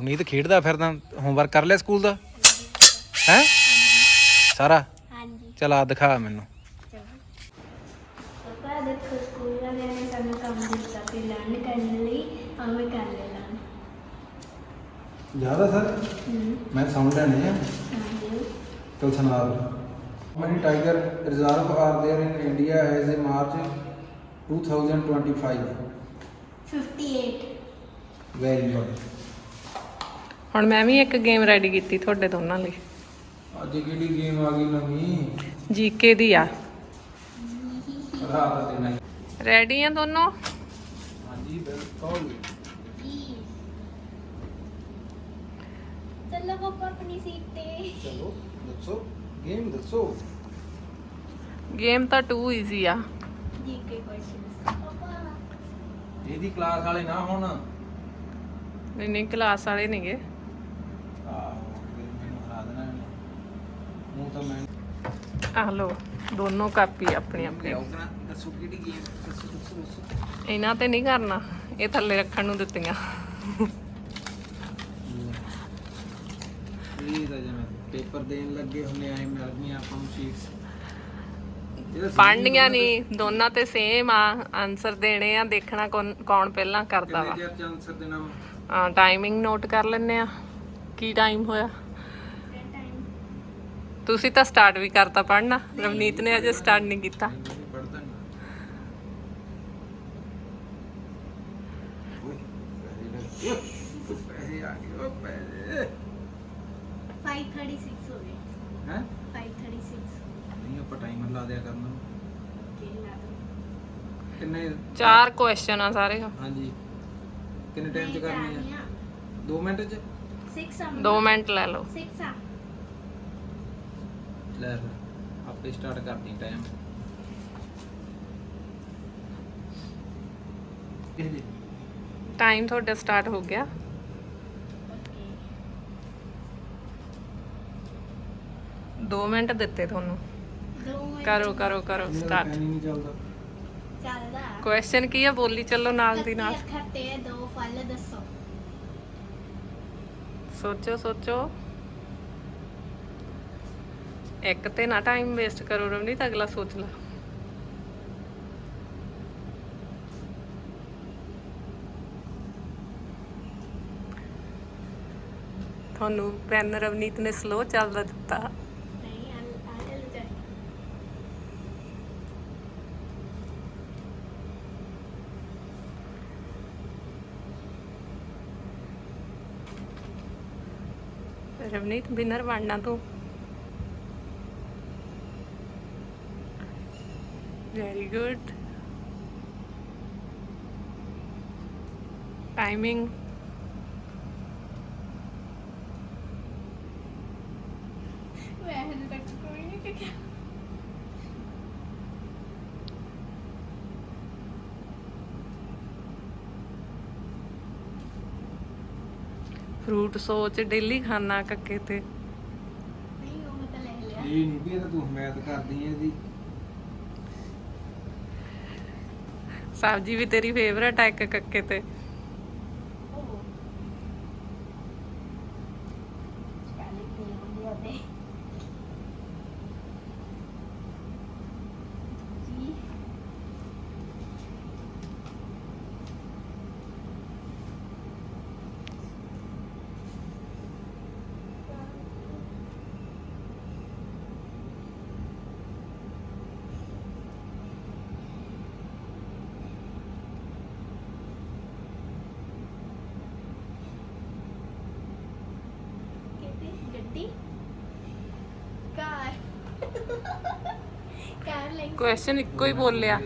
ਸੁਨੀਤ ਖੇਡਦਾ ਫਿਰਦਾ ਹੋਮਵਰਕ ਕਰ ਲਿਆ ਸਕੂਲ ਦਾ ਹੈ ਸਾਰਾ ਹਾਂਜੀ ਚਲ ਆ ਦਿਖਾ ਮੈਨੂੰ ਪਾਪਾ ਦੇਖੋ ਸਕੂਲ ਵਾਲਿਆਂ ਨੇ ਸਾਨੂੰ ਕੰਮ ਦਿੱਤਾ ਸੀ ਲਰਨ ਕਰਨ ਲਈ ਆਵੇਂ ਕਰ ਲੈਣਾ ਜ਼ਿਆਦਾ ਸਰ ਮੈਂ ਸਾਊਂਡ ਲੈਣੇ ਆ ਹਾਂਜੀ ਚਲ ਸੁਣਾ many tiger reserve are there in India as a March 2025 58 very good ਹੁਣ ਮੈਂ ਵੀ ਇੱਕ ਗੇਮ ਰੈਡੀ ਕੀਤੀ ਤੁਹਾਡੇ ਦੋਨਾਂ ਲਈ। ਅੱਜ ਕਿਹੜੀ ਗੇਮ ਆ ਗਈ ਨਵੀਂ? ਜੀਕੇ ਦੀ ਆ। ਰਾਤ ਦੇ ਨਹੀਂ। ਰੈਡੀ ਆ ਦੋਨੋਂ? ਹਾਂਜੀ ਬਿਲਕੁਲ। ਚਲੋ ਪਾਪਾ ਆਪਣੀ ਸੀਟ ਤੇ। ਚਲੋ ਦੱਸੋ ਗੇਮ ਦੱਸੋ। ਗੇਮ ਤਾਂ 2 ਈਜ਼ੀ ਆ। ਜੀਕੇ ਕੁਐਸਚਨਸ ਪਾਪਾ। ਇਹਦੀ ਕਲਾਸ ਵਾਲੇ ਨਾ ਹੁਣ। ਨਹੀਂ ਨਹੀਂ ਕਲਾਸ ਵਾਲੇ ਨਹੀਂਗੇ ਆਹੋ ਫਿਰ ਮੈਨੂੰ ਹਰਾ ਦੇਣਾ ਇਹਨੇ ਮੂੰਹ ਤਾਂ ਮੈਂ ਆ ਲੋ ਦੋਨੋਂ ਕਾਪੀ ਆਪਣੀ ਆਪਣੀ। ਲਿਆਓ ਕਰਾਂ ਦੱਸੋ ਕਿਹੜੀ ਗੇਮ ਦੱਸੋ ਦੱਸੋ ਦੱਸੋ। ਇਹਨਾਂ ਤੇ ਨਹੀਂ ਕਰਨਾ ਇਹ ਥੱਲੇ ਰੱਖਣ ਨੂੰ ਦਿੱਤੀਆਂ। ਇਹ ਤਾਂ ਜਿਵੇਂ ਪੇਪਰ ਦੇਣ ਲੱਗੇ ਹੁੰਨੇ ਆਏ ਮਿਲ ਗਈਆਂ ਆਪਾਂ ਨੂੰ ਸ਼ੀਟਸ ਪੜ੍ਹਨੀਆਂ ਨਹੀਂ ਦੋਨਾਂ ਤੇ ਸੇਮ ਆ ਆਨਸਰ ਦੇਣੇ ਆ ਦੇਖਣਾ ਕੌਣ ਕੌਣ ਪਹਿਲਾਂ ਕਰਦਾ ਵਾ। ਕਿੰਨੇ ਚਿਰ ਚ ਆਨਸਰ ਦੇਣਾ ਵਾ? ਆ ਟਾਈਮਿੰਗ ਨੋਟ ਕਰ ਲੈਣੇ ਆ ਕੀ ਟਾਈਮ ਹੋਇਆ? ਤੁਸੀਂ ਤਾਂ ਸਟਾਰਟ ਵੀ ਕਰਤਾ ਪੜ੍ਹਨਾ ਰਵਨੀਤ ਨੇ ਅਜੇ ਸਟਾਰਟ ਨਹੀਂ ਕੀਤਾ ਮੈਂ ਵੀ ਪੜ੍ਹਦਾ ਨਹੀਂ ਓਏ ਪੈਸੇ ਲੱਗੇ ਓਏ ਪੈਸੇ ਆ ਗਏ ਓ ਪੈਸੇ 536 ਹੋ ਗਏ ਹੈ 536 ਨਹੀਂ ਆਪਾਂ ਟਾਈਮਰ ਲਾ ਦਿਆ ਕਰਨਾ ਕੇ ਲਾ ਦੋ ਕਿੰਨੇ ਚਾਰ ਕੁਐਸਚਨ ਆ ਸਾਰੇ ਹਾਂਜੀ ਕਿੰਨੇ ਟਾਈਮ ਚ ਕਰਨੇ ਆ 2 ਮਿੰਟ ਚ 6 ਆ 2 ਮਿੰਟ ਲੈ ਲਓ 6 ਆ ਲੈ ਫਿਰ ਆਪੇ ਸਟਾਰਟ ਕਰਦੀ ਟਾਈਮ ਇਹ ਜੀ ਟਾਈਮ ਤੁਹਾਡਾ ਸਟਾਰਟ ਹੋ ਗਿਆ। ਓਕੇ 2 ਮਿੰਟ ਦਿੱਤੇ ਤੁਹਾਨੂੰ। ਦੋ ਮਿੰਟ। ਕਰੋ ਕਰੋ ਕਰੋ ਮੇਰਾ ਸਟਾਰਟ ਪੈਨ ਹੀ ਨਹੀਂ ਚੱਲਦਾ ਚੱਲਦਾ ਕੁਐਸਚਨ ਕੀ ਆ ਬੋਲੀ ਚੱਲੋ ਨਾਲ ਦੀ ਨਾਲ ਅੱਖਰ ਤੇ ਦੋ ਫਲ ਦੱਸੋ ਸੋਚੋ ਸੋਚੋ ਇੱਕ ਤੇ ਨਾ ਟਾਈਮ ਵੇਸਟ ਕਰੋ ਰਵਨੀਤ ਅਗਲਾ ਸੋਚ ਲਾ। ਤੁਹਾਨੂੰ ਪੈਨ ਰਵਨੀਤ ਨੇ ਸਲੋ ਚੱਲਦਾ ਦਿੱਤਾ। ਰਵਨੀਤ ਵਿਨਰ ਬਣਨਾ ਤੂੰ। ਵੈਰੀ ਗੁੱਡ ਟਾਈਮਿੰਗ ਮੈਂ ਹਜੇ ਤੱਕ ਕੋਈ ਨਹੀਂ ਦੇਖਿਆ ਫਰੂਟ ਸੋਚ ਡੇਲੀ ਖਾਣਾ ਕੱਕੇ ਤੇ ਨਹੀਂ ਉਹ ਤਾਂ ਲੈ ਲਿਆ ਇਹ ਨਹੀਂ ਵੀ ਇਹ ਤਾਂ ਤੂੰ ਹਮਾਇਤ ਕਰਦੀ ਹੈ ਇਹਦੀ ਸਬਜ਼ੀ ਵੀ ਤੇਰੀ ਫੇਵਰਟ ਆ ਇੱਕ ਕੱਕੇ ਤੇ ਉਹ ਸਪੈਲਿੰਗ ਨਹੀਂ ਆਉਂਦੀ ਉਹਦੇ ਜੀ ਕਿਤੇ ਗੱਡੀ ਕਾਰ ਕਾਰ ਲਈ ਕੁਐਸਚਨ ਇੱਕੋ ਹੀ ਬੋਲਿਆ।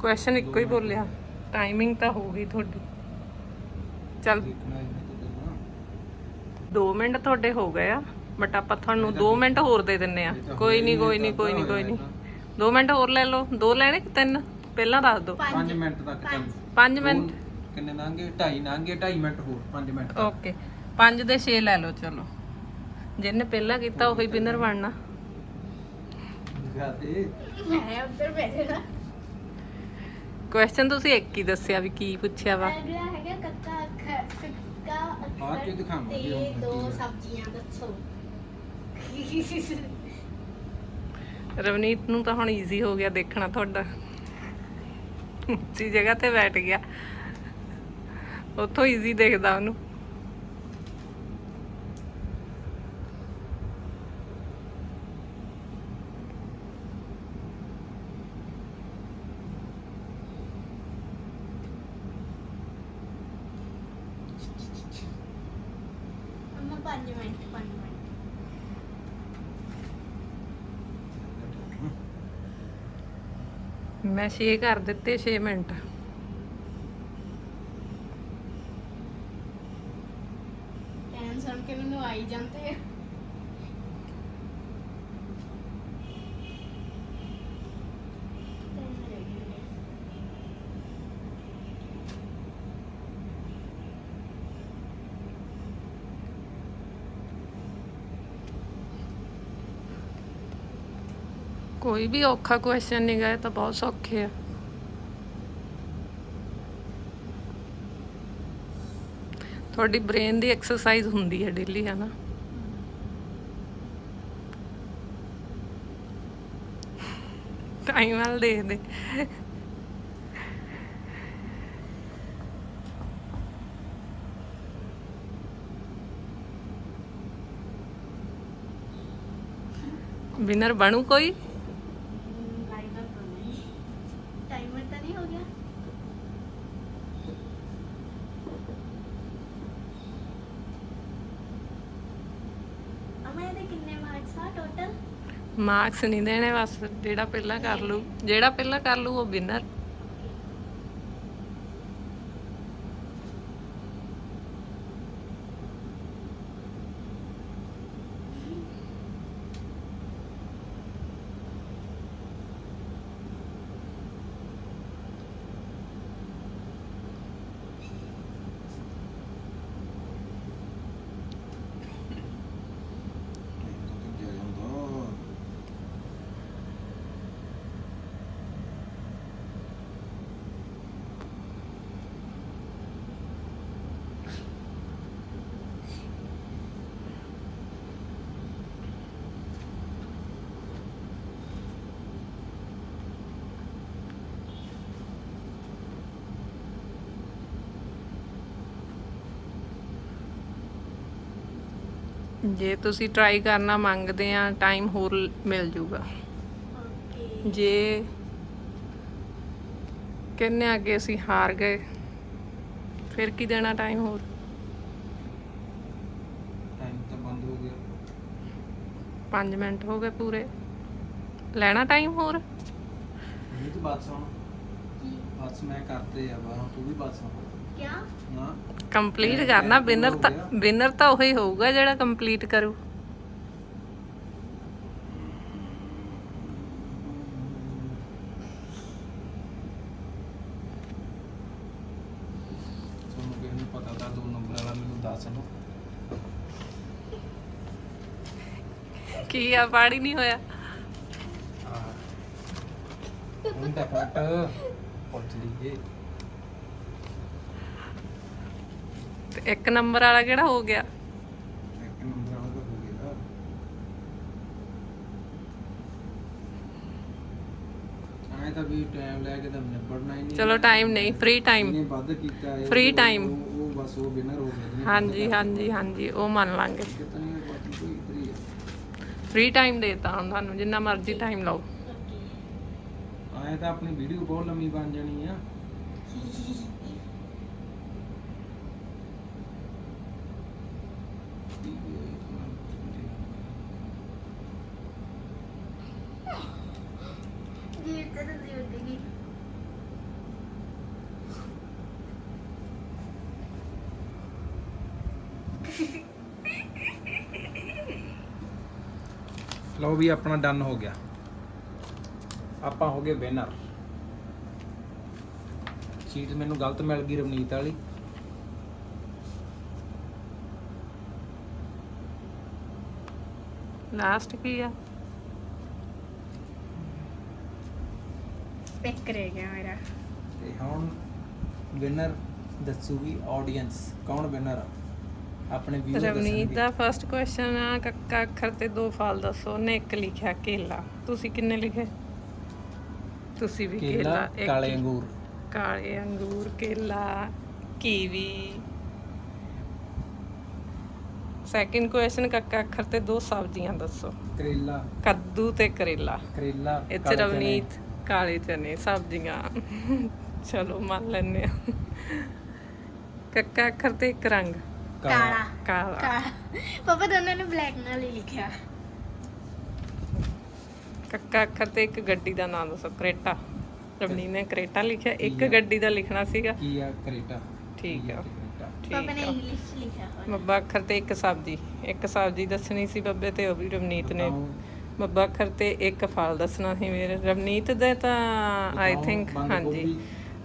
ਕੁਐਸਚਨ ਇੱਕੋ ਹੀ ਬੋਲਿਆ। ਟਾਈਮਿੰਗ ਤਾਂ ਹੋ ਗਈ ਤੁਹਾਡੀ। ਚੱਲ। ਦੇਖਣਾ ਇਹਨੇ ਤੇ ਦੇਣਾ 2 ਮਿੰਟ ਤੁਹਾਡੇ ਹੋ ਗਏ ਆ ਬਟ ਆਪਾਂ ਤੁਹਾਨੂੰ 2 ਮਿੰਟ ਹੋਰ ਦੇ ਦਿੰਨੇ ਆ। ਕੋਈ ਨਹੀਂ ਕੋਈ ਨਹੀਂ ਕੋਈ ਨਹੀਂ ਕੋਈ ਨਹੀਂ 2 ਮਿੰਟ ਹੋਰ ਲੈ ਲਓ। ਦੋ ਲੈਣੇ ਕਿ ਤਿੰਨ? ਪਹਿਲਾਂ ਦੱਸ ਦਿਓ। 5 ਮਿੰਟ ਤੱਕ ਚੱਲ। 5 ਮਿੰਟ। ਕਿੰਨੇ ਲੰਘੇ 2.5 ਲੰਘੇ 2.5 ਮਿੰਟ ਹੋਰ 5 ਮਿੰਟ ਓਕੇ 5 ਦੇ 6 ਲੈ ਲਓ ਚਲੋ। ਜਿਹਨੇ ਪਹਿਲਾਂ ਕੀਤਾ ਉਹੀ ਵਿਨਰ ਬਣਨਾ। ਗਾਤੇ ਮੈਂ ਉੱਧਰ ਬੈਠਾ ਕੁਐਸਚਨ ਤੁਸੀਂ ਇੱਕ ਹੀ ਦੱਸਿਆ ਵੀ ਕੀ ਪੁੱਛਿਆ ਵਾ। ਅਗਲਾ ਹੈਗਾ ਕੱਕਾ ਅੱਖਰ ਕੱਕਾ ਅੱਖਰ ਬਾਅਦ ਚ ਦਿਖਾਵਾਂਗੇ ਤੇ ਹੁਣ ਦੋ ਕੀ ਹੈ। ਸਬਜ਼ੀਆਂ ਦੱਸੋ। ਰਵਨੀਤ ਨੂੰ ਤਾਂ ਹੁਣ ਈਜ਼ੀ ਹੋ ਗਿਆ ਦੇਖਣਾ ਤੁਹਾਡਾ। ਉੱਚੀ ਜਗ੍ਹਾ ਤੇ ਬੈਠ ਗਿਆ। ਉੱਥੋਂ ਈਜ਼ੀ ਦੇਖਦਾ ਉਹਨੂੰ ਅੰਮਾ 5 ਮਿੰਟ 5 ਮਿੰਟ। ਮੈਂ 6 ਕਰ ਦਿੱਤੇ 6 ਮਿੰਟ ਟਾਈਮ ਸੁਣ ਕੇ ਮੈਨੂੰ ਆਈ ਜਾਂਦੇ ਆ ਤਿੰਨ ਰਹਿ ਗਏ ਨੇ। ਕੋਈ ਵੀ ਔਖਾ ਕੁਐਸਚਨ ਨਹੀਂ ਗਏ ਤਾਂ ਬਹੁਤ ਸੌਖੇ ਆ। ਤੁਹਾਡੀ ਬ੍ਰੇਨ ਦੀ ਐਕਸਰਸਾਈਜ਼ ਹੁੰਦੀ ਹੈ ਡੇਲੀ ਹੈ ਨਾ ਟਾਈਮ ਵਾਲ ਦੇਖਦੇ। ਵਿਨਰ ਬਣੂ ਕੋਈ ਟਾਈਮਰ ਤਾਂ ਨਹੀਂ ਟਾਈਮਰ ਤਾਂ ਨਹੀਂ ਹੋ ਗਿਆ ਅਮਾ ਇਹਦੇ ਕਿੰਨੇ ਮਾਰਕਸ ਆ ਟੋਟਲ ਮਾਰਕਸ ਨਹੀਂ ਦੇਣੇ, ਬਸ ਜਿਹੜਾ ਪਹਿਲਾਂ ਕਰ ਲੂ ਜਿਹੜਾ ਪਹਿਲਾਂ ਕਰ ਲੂ ਉਹ ਵਿਨਰ ਜੇ ਤੁਸੀਂ ਟਰਾਈ ਕਰਨਾ ਮੰਗਦੇ ਆ ਟਾਈਮ ਹੋਰ ਮਿਲ ਜੂਗਾ ਜੇ ਕਹਿੰਨੇ ਅੱਗੇ ਅਸੀਂ ਹਾਰ ਗਏ ਫਿਰ ਕੀ ਦੇਣਾ ਟਾਈਮ ਹੋਰ? ਟਾਈਮ ਤਾਂ ਬੰਦ ਹੋ ਗਿਆ। 5 ਮਿੰਟ ਹੋ ਗਏ ਪੂਰੇ। ਲੈਣਾ ਟਾਈਮ ਹੋਰ? ਇਹ ਤਾਂ ਬਾਤ ਸੁਣ ਬਸ ਮੈਂ ਕਰਤੇ ਆ ਬਾ ਤੂੰ ਵੀ ਬਾਤ ਸੁਣ ਕਿਆ ਨਾ ਕੰਪਲੀਟ ਕਰਨਾ ਵਿਨਰ ਤਾਂ। ਵਿਨਰ ਤਾਂ ਉਹੀ ਹੋਊਗਾ ਜਿਹੜਾ ਕੰਪਲੀਟ ਕਰੂ। ਤੁਹਾਨੂੰ ਕਿਸੇ ਨੂੰ ਪਤਾ ਤਾਂ ਦੋ ਨੰਬਰ ਵਾਲਾ ਮੈਨੂੰ ਦੱਸ ਲਓ ਕੀ ਆ ਪਾੜੀ ਨਹੀਂ ਹੋਇਆ। ਹੁਣ ਤਾਂ ਪਟ ਪੁੱਛ ਲਈਏ। ਤੇ ਇੱਕ ਨੰਬਰ ਵਾਲਾ ਕਿਹੜਾ ਹੋ ਗਿਆ? ਇੱਕ ਨੰਬਰ ਵਾਲਾ ਤਾਂ ਹੋ ਗਿਆ। ਆਏ ਤਾਂ ਵੀ ਟਾਈਮ ਲੈ ਕੇ ਤਾਂ ਨਿਬੜਨਾ ਹੀ ਨਹੀਂ। ਚਲੋ ਟਾਈਮ ਨਹੀਂ ਫ੍ਰੀ ਟਾਈਮ ਇਹਨੇ ਵੱਧ ਕੀਤਾ ਹੈ Free ਉਹ- time। ਉਹ ਉਹ ਬਸ ਉਹ ਵਿਨਰ ਹੋ ਗਿਆ ਜਿਹਨੇ ਹਾਂਜੀ ਹਾਂਜੀ ਹਾਂਜੀ ਉਹ ਮੰਨ ਲਾਂਗੇ। ਕਿਤਨੀ ਬਾਤ ਕੋਈ ਇਤਰੀ ਹੈ ਫ੍ਰੀ ਟਾਈਮ ਦੇਤਾ ਹੁਣ ਤੁਹਾਨੂੰ ਜਿੰਨਾ ਮਰਜ਼ੀ ਟਾਈਮ ਲਾਓ। ਓਕੇ ਤਾਂ ਆਪਣੀ ਵੀਡੀਓ ਬਹੁਤ ਲੰਮੀ ਬਣ ਜਾਣੀ ਆ। ਲਓ ਵੀ ਆਪਣਾ ਡਨ ਹੋ ਗਿਆ। ਆਪਾਂ ਹੋ ਗਏ ਵਿਨਰ ਚੀਟ ਮੈਨੂੰ ਗਲਤ ਮਿਲ ਗਈ ਰਵਨੀਤ ਵਾਲੀ। ਲਾਸਟ ਕੀ ਆ? ਪਿਕ ਰਹਿ ਗਿਆ ਮੇਰਾ। ਤੇ ਹੁਣ ਵਿਨਰ ਦੱਸੂਗੀ ਆਡੀਅנס ਕੌਣ ਵਿਨਰ ਆ? ਆਪਣੇ ਵੀਰ ਰਵਨੀਤ ਦਾ ਫਰਸਟ ਕੁਐਸਚਨ ਆ ਕੱਕਾ ਅੱਖਰ ਤੇ ਦੋ ਫਲ ਦੱਸੋ ਉਹਨੇ ਇੱਕ ਲਿਖਿਆ ਕੇਲਾ। ਤੁਸੀਂ ਕਿੰਨੇ ਲਿਖੇ? ਤੁਸੀਂ ਵੀ ਕੇਲਾ ਕੇਲਾ ਇੱਕ ਕਾਲੇ ਹੀ। ਅੰਗੂਰ। ਕਾਲੇ ਅੰਗੂਰ ਕੇਲਾ ਕੀਵੀ। ਸੈਕਿੰਡ ਕੁਐਸਚਨ ਕੱਕਾ ਅੱਖਰ ਤੇ ਦੋ ਸਬਜ਼ੀਆਂ ਦੱਸੋ। ਕਰੇਲਾ। ਕੱਦੂ ਤੇ ਕਰੇਲਾ। ਕਰੇਲਾ ਇੱਥੇ ਕਾਲੇ ਚਨੇ। ਰਵਨੀਤ ਕਾਲੇ ਚਨੇ ਸਬਜ਼ੀਆਂ। ਚਲੋ ਮੰਨ ਲੈਨੇ ਆ। ਕੱਕਾ ਅੱਖਰ ਤੇ ਇੱਕ ਰੰਗ। ਕਾਲਾ। ਕਾਲਾ। ਕਾਲਾ। ਪਾਪਾ ਦੋਨਾਂ ਨੇ ਬਲੈਕ ਨਾਲ ਹੀ ਲਿਖਿਆ। ਕੱਕਾ ਅੱਖਰ ਤੇ ਇੱਕ ਗੱਡੀ ਦਾ ਨਾਮ ਦੱਸੋ ਕਰੇਟਾ। ਰਵਨੀਤ ਨੇ ਕਰੇਟਾ ਲਿਖਿਆ ਇੱਕ ਗੱਡੀ ਦਾ ਲਿਖਣਾ ਸੀਗਾ। ਕੀ ਆ? ਕਰੇਟਾ। ਠੀਕ ਆ। ਨੇ ਠੀਕ ਆ। ਇੰਗਲਿਸ਼ ਲਿਖਿਆ ਹੋਇਆ। ਬੱਬਾ ਅੱਖਰ ਤੇ ਇੱਕ ਸਬਜ਼ੀ ਇੱਕ ਸਬਜ਼ੀ ਦੱਸਣੀ ਸੀ ਬੱਬੇ ਤੇ ਉਹ ਵੀ ਰਵਨੀਤ ਨੇ। ਬੱਬਾ ਅੱਖਰ ਤੇ ਇੱਕ ਫਲ ਦੱਸਣਾ ਸੀ ਮੇਰੇ ਰਵਨੀਤ ਦੇ ਤਾਂ ਆਈ ਥਿੰਕ ਹਾਂਜੀ। ਗੋਭੀ।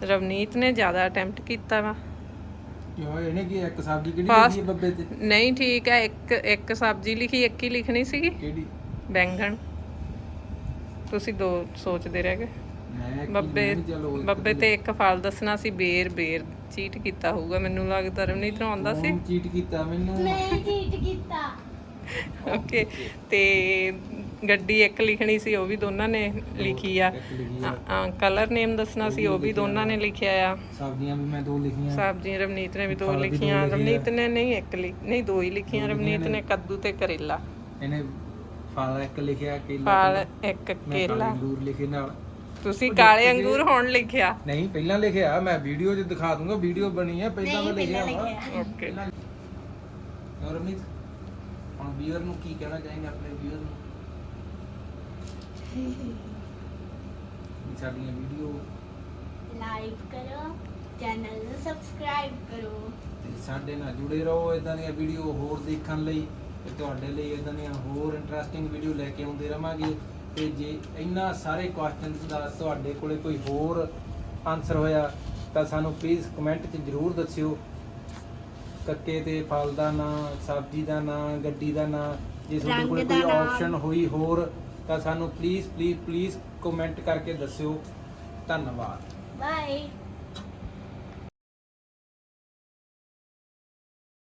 ਰਵਨੀਤ ਨੇ ਜ਼ਿਆਦਾ ਅਟੈਂਪਟ ਕੀਤਾ ਵਾ। ਕਿਉਂ ਇਹਨੇ ਕੀ ਇੱਕ ਸਬਜ਼ੀ ਕਿਹੜੀ ਲਿਖੀ ਹੈ ਬੱਬੇ ਤੇ? ਨਹੀਂ ਠੀਕ ਹੈ ਇੱਕ ਇੱਕ ਸਬਜ਼ੀ ਲਿਖੀ ਇੱਕ ਹੀ ਲਿਖਣੀ ਸੀਗੀ। ਕਿਹੜੀ? ਬੈਂਗਣ। ਤੁਸੀਂ ਦੋ ਸੋਚਦੇ ਰਹਿ ਗਏ? ਮੈਂ ਬੱਬੇ ਬੱਬੇ ਤੇ ਇੱਕ ਫਲ ਦੱਸਣਾ ਸੀ ਬੇਰ ਬੇਰ ਚੀਟ ਕੀਤਾ ਹੋਊਗਾ ਮੈਨੂੰ ਲੱਗਦਾ ਰਵਨੀਤ ਨੂੰ ਆਉਂਦਾ ਸੀ। ਚੀਟ ਕੀਤਾ ਮੈਨੂੰ? ਮੈਂ ਚੀਟ ਕੀਤਾ। ਓਕੇ ਤੇ ਗੱਡੀ ਇੱਕ ਲਿਖਣੀ ਸੀ ਉਹ ਵੀ ਦੋਨਾਂ ਨੇ ਲਿਖੀ ਆ। ਕਲਰ ਨੇਮ ਦੱਸਣਾ ਸੀ ਉਹ ਵੀ ਦੋਨਾਂ ਨੇ ਲਿਖਿਆ ਆ। ਸਬਜ਼ੀਆਂ ਵੀ ਮੈਂ ਦੋ ਲਿਖੀਆਂ। ਸਬਜ਼ੀਆਂ ਰਵਨੀਤ ਨੇ ਵੀ ਦੋ ਲਿਖੀਆਂ। ਰਵਨੀਤ ਨੇ ਨਹੀਂ ਇੱਕ ਲਿਖ ਨਹੀਂ ਦੋ ਹੀ ਲਿਖੀਆਂ ਰਵਨੀਤ ਨੇ। ਨੇ ਕੱਦੂ ਤੇ ਕਰੇਲਾ। ਇਹਨੇ ਫਲ ਇੱਕ ਲਿਖਿਆ ਕੇਲਾ ਫਲ ਇੱਕ ਮੈਂ ਕਾਲੇ। ਕੇਲਾ ਅੰਗੂਰ ਲਿਖੇ ਨਾਲ। ਤੁਸੀਂ ਕਾਲੇ ਅੰਗੂਰ ਹੁਣ ਲਿਖਿਆ। ਨਹੀਂ ਪਹਿਲਾਂ ਲਿਖਿਆ ਮੈਂ ਵੀਡੀਓ 'ਚ ਦਿਖਾ ਦੂੰਗਾ ਵੀਡੀਓ ਬਣੀ ਹੈ ਪਹਿਲਾਂ ਮੈਂ ਲਿਖਿਆ ਵਾ। ਲਿਖਿਆ। ਓਕੇ। ਹੁਣ ਵੀਅਰ ਨੂੰ ਕੀ ਕਹਿਣਾ ਚਾਹੀਂਗੇ ਆਪਣੇ ਵੀਅਰ ਨੂੰ? ਵੀ ਸਾਡੀਆਂ ਵੀਡੀਓ ਲਾਈਕ ਕਰੋ ਚੈਨਲ ਨੂੰ ਸਬਸਕ੍ਰਾਈਬ ਕਰੋ। ਤੇ ਸਾਡੇ ਨਾਲ ਜੁੜੇ ਰਹੋ ਇਦਾਂ ਦੀਆਂ ਵੀਡੀਓ ਹੋਰ ਦੇਖਣ ਲਈ। ਤੇ ਤੁਹਾਡੇ ਲਈ ਇਦਾਂ ਦੀਆਂ ਹੋਰ ਇੰਟਰਸਟਿੰਗ ਵੀਡੀਓ ਲੈ ਕੇ ਆਉਂਦੇ ਰਵਾਂਗੇ ਤੇ ਜੇ ਇੰਨਾ ਸਾਰੇ ਕੁਐਸਚਨਸ ਦਾ ਤੁਹਾਡੇ ਕੋਲੇ ਕੋਈ ਹੋਰ ਆਨਸਰ ਹੋਇਆ ਤਾਂ ਸਾਨੂੰ ਪਲੀਜ਼ ਕਮੈਂਟ 'ਚ ਜਰੂਰ ਦੱਸਿਓ। ਕੱਕੇ ਤੇ ਫਲ ਦਾ ਨਾਂ ਸਬਜ਼ੀ ਦਾ ਨਾਂ ਗੱਡੀ ਦਾ ਨਾਂ ਜੇ ਤੁਹਾਡੇ ਕੋਲ ਕੋਈ। ਆਪਸ਼ਨ ਹੋਈ ਹੋਰ ਤਾਂ ਸਾਨੂੰ ਪਲੀਜ਼ ਪਲੀਜ਼ ਪਲੀਜ਼ ਕਮੈਂਟ ਕਰਕੇ ਦੱਸਿਓ। ਧੰਨਵਾਦ। ਬਾਏ